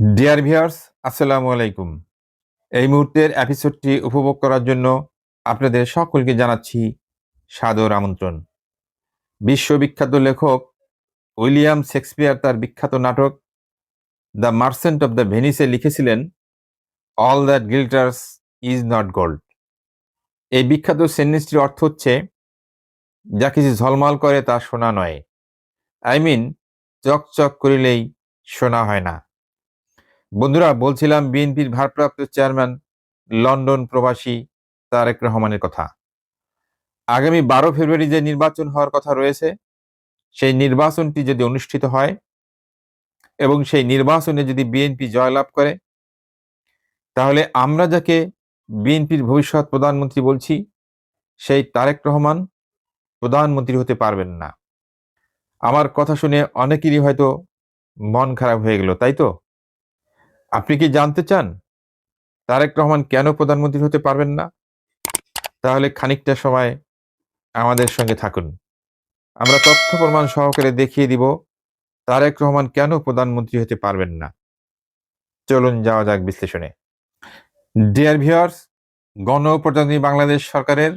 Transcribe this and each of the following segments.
Dear viewers আসসালামু আলাইকুম। এই মুহূর্তের এপিসোডটি উপভোগ করার জন্য আপনাদের সকলকে জানাচ্ছি সাদর আমন্ত্রণ। বিশ্ববিখ্যাত লেখক উইলিয়াম শেক্সপিয়ার তার বিখ্যাত নাটক দ্য মার্সেন্ট অব দ্য ভেনিসে লিখেছিলেন, all that glitters is not gold. এই বিখ্যাত সেন্টেন্সটির অর্থ হচ্ছে, যা কিছু ঝলমাল করে তা সোনা নয়। আই মিন, চকচক করিলেই সোনা হয় না। বন্ধুরা, বলছিলাম বিএনপির ভারপ্রাপ্ত চেয়ারম্যান, লন্ডন প্রবাসী তারেক রহমানের কথা। আগামী বারো ফেব্রুয়ারি যে নির্বাচন হওয়ার কথা রয়েছে, সেই নির্বাচনটি যদি অনুষ্ঠিত হয় এবং সেই নির্বাচনে যদি বিএনপি জয়লাভ করে, তাহলে আমরা যাকে বিএনপির ভবিষ্যৎ প্রধানমন্ত্রী বলছি, সেই তারেক রহমান প্রধানমন্ত্রী হতে পারবেন না। আমার কথা শুনে অনেকেরই হয়তো মন খারাপ হয়ে গেল, তাই তো? আপনি কি জানতে চান? তারেক রহমান কেন প্রধানমন্ত্রী হতে পারবেন না? তাহলে খানিকটা সময় আমাদের সঙ্গে থাকুন। আমরা তথ্য প্রমাণ সহকারে দেখিয়ে দিব তারেক রহমান কেন প্রধানমন্ত্রী হতে পারবেন না। চলুন যাওয়া যাক বিশ্লেষণে। ডিয়ার ভিউয়ার্স, গণপ্রজাতন্ত্রী বাংলাদেশ সরকারের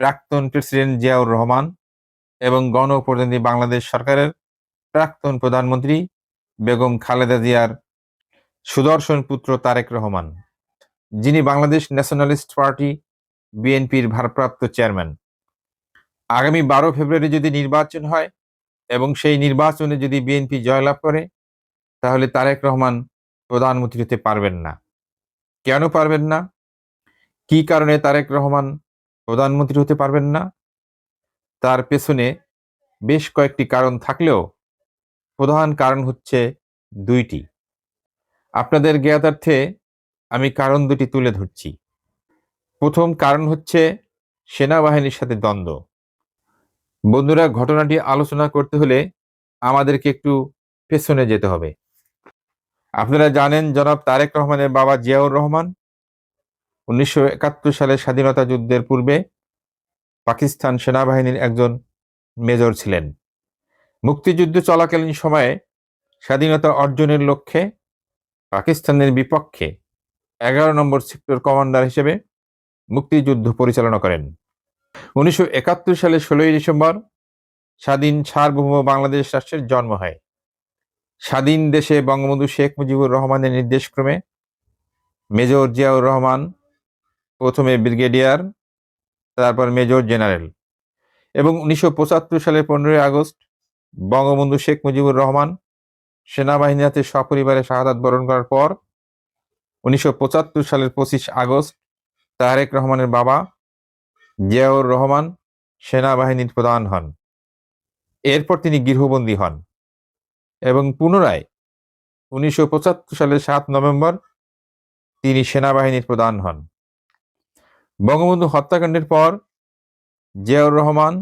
প্রাক্তন প্রেসিডেন্ট জিয়াউর রহমান এবং গণপ্রজাতন্ত্রী বাংলাদেশ সরকারের প্রাক্তন প্রধানমন্ত্রী বেগম খালেদা জিয়ার সুদর্শন পুত্র তারেক রহমান, যিনি বাংলাদেশ ন্যাশনালিস্ট পার্টি বিএনপির ভারপ্রাপ্ত চেয়ারম্যান। আগামী বারো ফেব্রুয়ারি যদি নির্বাচন হয় এবং সেই নির্বাচনে যদি বিএনপি জয়লাভ করে, তাহলে তারেক রহমান প্রধানমন্ত্রী হতে পারবেন না। কেন পারবেন না? কি কারণে তারেক রহমান প্রধানমন্ত্রী হতে পারবেন না? তার পেছনে বেশ কয়েকটি কারণ থাকলেও প্রধান কারণ হচ্ছে দুইটি। আপনাদের জ্ঞাতার্থে আমি কারণ দুটি তুলে ধরছি। প্রথম কারণ হচ্ছে সেনাবাহিনীর সাথে দ্বন্দ্ব। বন্ধুরা, ঘটনাটি আলোচনা করতে হলে আমাদেরকে একটু পেছনে যেতে হবে। আপনারা জানেন জনাব তারেক রহমানের বাবা জিয়াউর রহমান। উনিশশো একাত্তর সালের স্বাধীনতা যুদ্ধের পূর্বে পাকিস্তান সেনাবাহিনীর একজন মেজর ছিলেন। মুক্তিযুদ্ধ চলাকালীন সময়ে স্বাধীনতা অর্জনের লক্ষ্যে পাকিস্তানের বিপক্ষে এগারো নম্বর সেক্টর কমান্ডার হিসেবে মুক্তিযুদ্ধ পরিচালনা করেন। উনিশশো একাত্তর সালের ষোলোই ডিসেম্বর স্বাধীন সার্বভৌম বাংলাদেশ রাষ্ট্রের জন্ম হয়। স্বাধীন দেশে বঙ্গবন্ধু শেখ মুজিবুর রহমানের নির্দেশক্রমে মেজর জিয়াউর রহমান, প্রথমে ব্রিগেডিয়ার, তারপর মেজর জেনারেল এবং উনিশশো পঁচাত্তর সালের পনেরোই আগস্ট বঙ্গবন্ধু শেখ মুজিবুর রহমান সেনাবাহিনী হাতে সপরিবারে শাহাদাত বরণ করার পর উনিশশো পঁচাত্তর সালের পঁচিশ আগস্ট তারেক রহমানের বাবা জিয়াউর রহমান সেনাবাহিনীর প্রধান হন। এরপর তিনি গৃহবন্দী হন এবং পুনরায় উনিশশো পঁচাত্তর সালের সাত নভেম্বর তিনি সেনাবাহিনীর প্রধান হন। বঙ্গবন্ধু হত্যাকাণ্ডের পর জিয়াউর রহমান,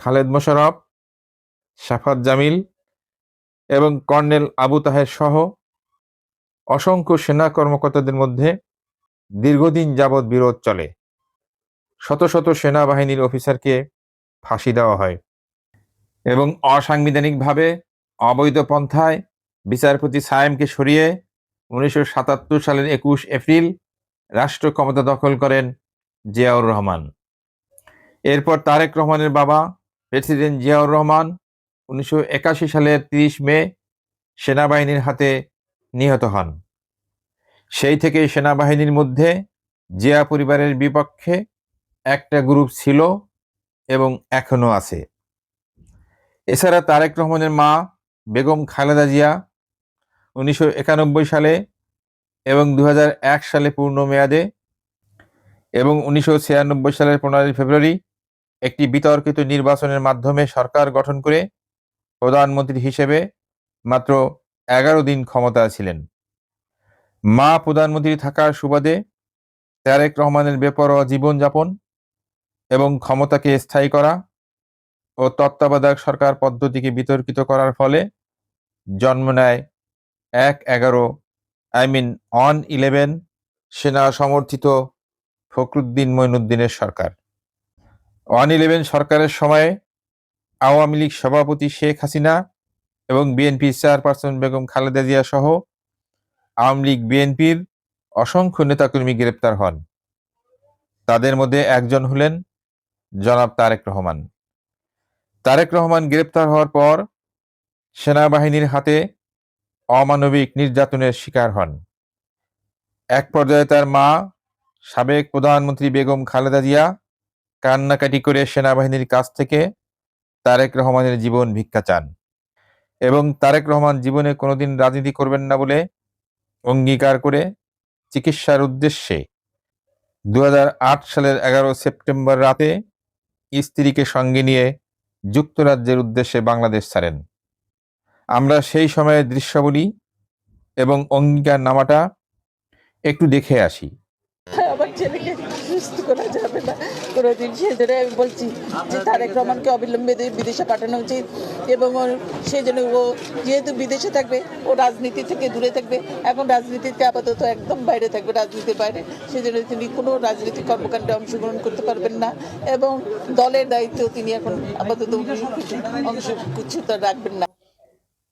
খালেদ মোশারফ সাফাত জামিল এবং কর্নেল আবু তাহের সহ অসংখ্য সেনা কর্মকর্তাদের মধ্যে দীর্ঘদিন যাবৎ বিরোধ চলে। শত শত সেনাবাহিনীর অফিসারকে ফাঁসি দেওয়া হয় এবং অসাংবিধানিকভাবে অবৈধ পন্থায় বিচারপতি সায়েমকে সরিয়ে উনিশশো সাতাত্তর সালের একুশ এপ্রিল রাষ্ট্র ক্ষমতা দখল করেন জিয়াউর রহমান। এরপর তারেক রহমানের বাবা, প্রেসিডেন্ট জিয়াউর রহমান উনিশশো একাশি সালের তিরিশ মে সেনাবাহিনীর হাতে নিহত হন। সেই থেকে সেনাবাহিনীর মধ্যে জিয়া পরিবারের বিপক্ষে একটা গ্রুপ ছিল এবং এখনও আছে। এছাড়া তারেক রহমানের মা বেগম খালেদা জিয়া উনিশশো একানব্বই সালে এবং দু হাজার এক সালে পূর্ণ মেয়াদে এবং উনিশশো ছিয়ানব্বই সালের পনেরোই ফেব্রুয়ারি একটি বিতর্কিত নির্বাচনের মাধ্যমে সরকার গঠন করে প্রধানমন্ত্রী হিসেবে মাত্র এগারো দিন ক্ষমতা ছিলেন। মা প্রধানমন্ত্রী থাকার সুবাদে তারেক রহমানের বেপরোয়া জীবনযাপন এবং ক্ষমতাকে স্থায়ী করা ও তত্ত্বাবধায়ক সরকার পদ্ধতিকে বিতর্কিত করার ফলে জন্ম নেয় এক এগারো, আই মিন অন ইলেভেন সেনা সমর্থিত ফখরুদ্দিন মঈনুদ্দিনের সরকার। ওয়ান ইলেভেন সরকারের সময়ে আওয়ামী লীগ সভাপতি শেখ হাসিনা এবং বিএনপি চেয়ারপারসন বেগম খালেদা জিয়া সহ আওয়ামী লীগ বিএনপির অসংখ্য নেতাকর্মী গ্রেপ্তার হন। তাদের মধ্যে একজন হলেন জনাব তারেক রহমান। তারেক রহমান গ্রেপ্তার হওয়ার পর সেনাবাহিনীর হাতে অমানবিক নির্যাতনের শিকার হন। এক পর্যায়ে তার মা, সাবেক প্রধানমন্ত্রী বেগম খালেদা জিয়া, কান্নাকাটি করে সেনাবাহিনীর কাছ থেকে তারেক রহমানের জীবন ভিক্ষা চান। এবং তারেক রহমান জীবনে কোনোদিন রাজনীতি করবেন না বলে অঙ্গীকার করে চিকিৎসার উদ্দেশ্যে দু হাজার আট সালের এগারো সেপ্টেম্বর রাতে স্ত্রীকে সঙ্গে নিয়ে যুক্তরাজ্যের উদ্দেশ্যে বাংলাদেশ ছাড়েন। আমরা সেই সময়ের দৃশ্যাবলী এবং অঙ্গীকার নামাটা একটু দেখে আসি। না কোনোদিন সেজন্য আমি বলছি যে তারেক রহমানকে অবিলম্বে বিদেশে পাঠানো উচিত এবং সেই জন্য ও যেহেতু বিদেশে থাকবে, ও রাজনীতি থেকে দূরে থাকবে, এখন রাজনীতিতে আপাতত একদম বাইরে থাকবে, রাজনীতির বাইরে। সেই জন্য তিনি কোনো রাজনৈতিক কর্মকাণ্ডে অংশগ্রহণ করতে পারবেন না এবং দলের দায়িত্ব তিনি এখন আপাতত অংশ কিছু রাখবেন না।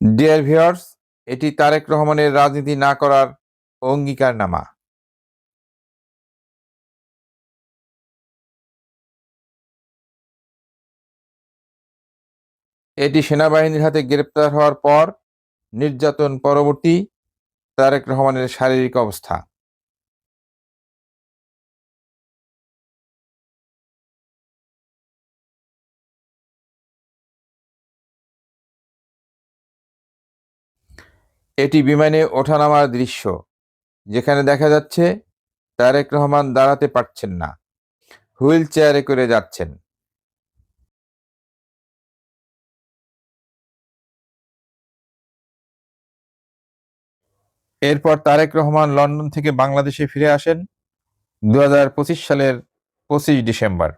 ডিয়ার ভিউয়ার্স এটি তারেক রহমানের রাজনীতি না করার অঙ্গীকারনামা। এটি সেনাবাহিনীর হাতে গ্রেপ্তার হওয়ার পর নির্যাতন পরবর্তী তারেক রহমানের শারীরিক অবস্থা। এটি বিমানে ওঠানামার দৃশ্য, যেখানে দেখা যাচ্ছে তারেক রহমান দাঁড়াতে পারছেন না, হুইল চেয়ারে করে যাচ্ছেন। এরপর তারেক রহমান লন্ডন থেকে বাংলাদেশে ফিরে আসেন দু হাজার পঁচিশ সালের পঁচিশ ডিসেম্বর।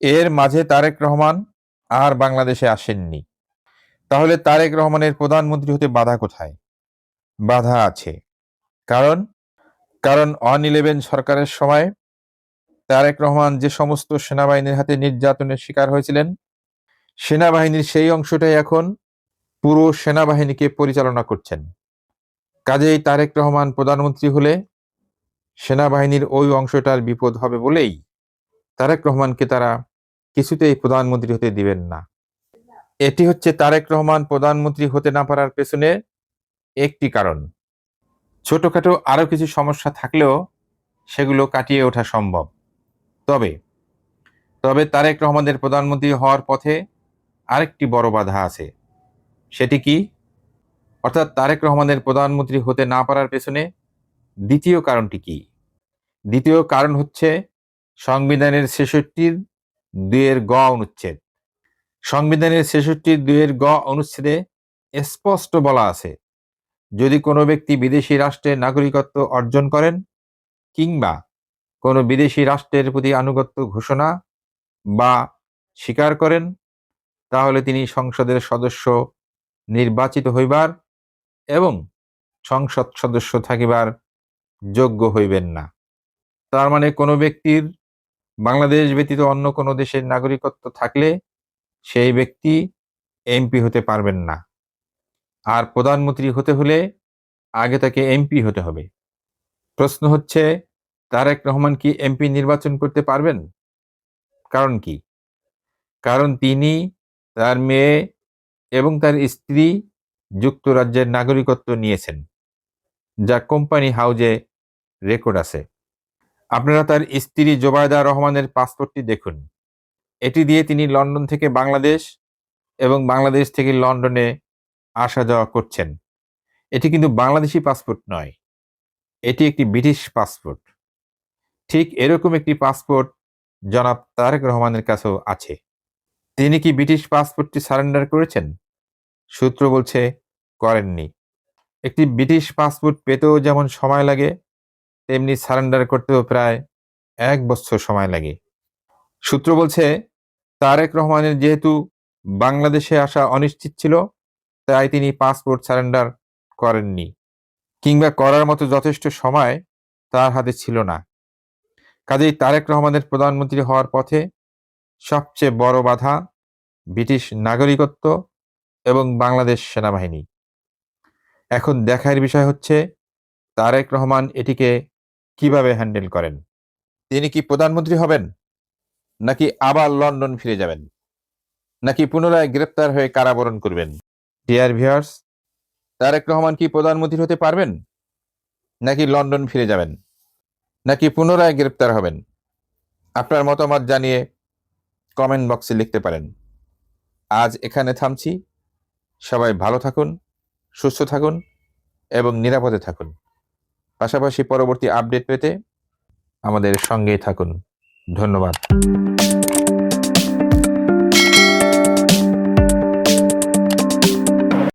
এর মাঝে তারেক রহমান আর বাংলাদেশে আসেননি। তাহলে তারেক রহমানের প্রধানমন্ত্রী হতে বাধা কোথায়? বাধা আছে। কারণ? কারণ অন ইলেভেন সরকারের সময় তারেক রহমান যে সমস্ত সেনাবাহিনীর হাতে নির্যাতনের শিকার হয়েছিলেন, সেনাবাহিনীর সেই অংশটাই এখন পুরো সেনাবাহিনীকে পরিচালনা করছেন। কাজেই তারেক রহমান প্রধানমন্ত্রী হলে সেনাবাহিনীর ওই অংশটার বিপদ হবে বলেই তারেক রহমানকে তারা কিছুতেই প্রধানমন্ত্রী হতে দিবেন না। এটি হচ্ছে তারেক রহমান প্রধানমন্ত্রী হতে না পারার পেছনে একটি কারণ। ছোটখাটো আরও কিছু সমস্যা থাকলেও সেগুলো কাটিয়ে ওঠা সম্ভব। তবে তবে তারেক রহমানের প্রধানমন্ত্রী হওয়ার পথে আরেকটি বড় বাধা আছে। সেটি কি? অর্থাৎ তারেক রহমানের প্রধানমন্ত্রী হতে না পারার পেছনে দ্বিতীয় কারণটি কি? দ্বিতীয় কারণ হচ্ছে সংবিধানের ছেষট্টির দুয়ের গ অনুচ্ছেদ। সংবিধানের ছেষট্টির দুয়ের গ অনুচ্ছেদে স্পষ্ট বলা আছে, যদি কোনো ব্যক্তি বিদেশি রাষ্ট্রের নাগরিকত্ব অর্জন করেন কিংবা কোনো বিদেশি রাষ্ট্রের প্রতি আনুগত্য ঘোষণা বা স্বীকার করেন, তাহলে তিনি সংসদের সদস্য নির্বাচিত হইবার এবং সংসদ সদস্য থাকিবার যোগ্য হইবেন না। তার মানে কোনো ব্যক্তির বাংলাদেশ ব্যতীত অন্য কোনো দেশের নাগরিকত্ব থাকলে সেই ব্যক্তি এমপি হতে পারবেন না। আর প্রধানমন্ত্রী হতে হলে আগে তাকে এমপি হতে হবে। প্রশ্ন হচ্ছে, তারেক রহমান কি এমপি নির্বাচন করতে পারবেন? কারণ কি? কারণ তিনি তার মেয়ে এবং তার স্ত্রী যুক্তরাজ্যের নাগরিকত্ব নিয়েছেন, যা কোম্পানি হাউজে রেকর্ড আছে। আপনারা তার স্ত্রী জোবায়দা রহমানের পাসপোর্টটি দেখুন। এটি দিয়ে তিনি লন্ডন থেকে বাংলাদেশ এবং বাংলাদেশ থেকে লন্ডনে আসা যাওয়া করছেন। এটি কিন্তু বাংলাদেশি পাসপোর্ট নয়, এটি একটি ব্রিটিশ পাসপোর্ট। ঠিক এরকম একটি পাসপোর্ট জনাব তারেক রহমানের কাছেও আছে। তিনি কি ব্রিটিশ পাসপোর্টটি সারেন্ডার করেছেন? সূত্র বলছে করেননি। একটি ব্রিটিশ পাসপোর্ট পেতেও যেমন সময় লাগে, তেমনি সারেন্ডার করতেও প্রায় এক বছর সময় লাগে। সূত্র বলছে, তারেক রহমানের যেহেতু বাংলাদেশে আসা অনিশ্চিত ছিল, তাই তিনি পাসপোর্ট সারেন্ডার করেননি, কিংবা করার মতো যথেষ্ট সময় তার হাতে ছিল না। কাজেই তারেক রহমানের প্রধানমন্ত্রী হওয়ার পথে সবচেয়ে বড় বাধা ব্রিটিশ নাগরিকত্ব এবং বাংলাদেশ সেনাবাহিনী। এখন দেখার বিষয় হচ্ছে, তারেক রহমান এটিকে কীভাবে হ্যান্ডেল করেন? তিনি কি প্রধানমন্ত্রী হবেন? নাকি আবার লন্ডন ফিরে যাবেন? নাকি পুনরায় গ্রেপ্তার হয়ে কারাবরণ করবেন? ডিয়ার ভিউয়ার্স, তারেক রহমান কি প্রধানমন্ত্রী হতে পারবেন? নাকি লন্ডন ফিরে যাবেন? নাকি পুনরায় গ্রেপ্তার হবেন? আপনার মতামত জানিয়ে কমেন্ট বক্সে লিখতে পারেন। আজ এখানে থামছি। সবাই ভালো থাকুন, সুস্থ থাকুন এবং নিরাপদে থাকুন। পাশাপাশি পরবর্তী আপডেট পেতে আমাদের সঙ্গেই থাকুন। ধন্যবাদ।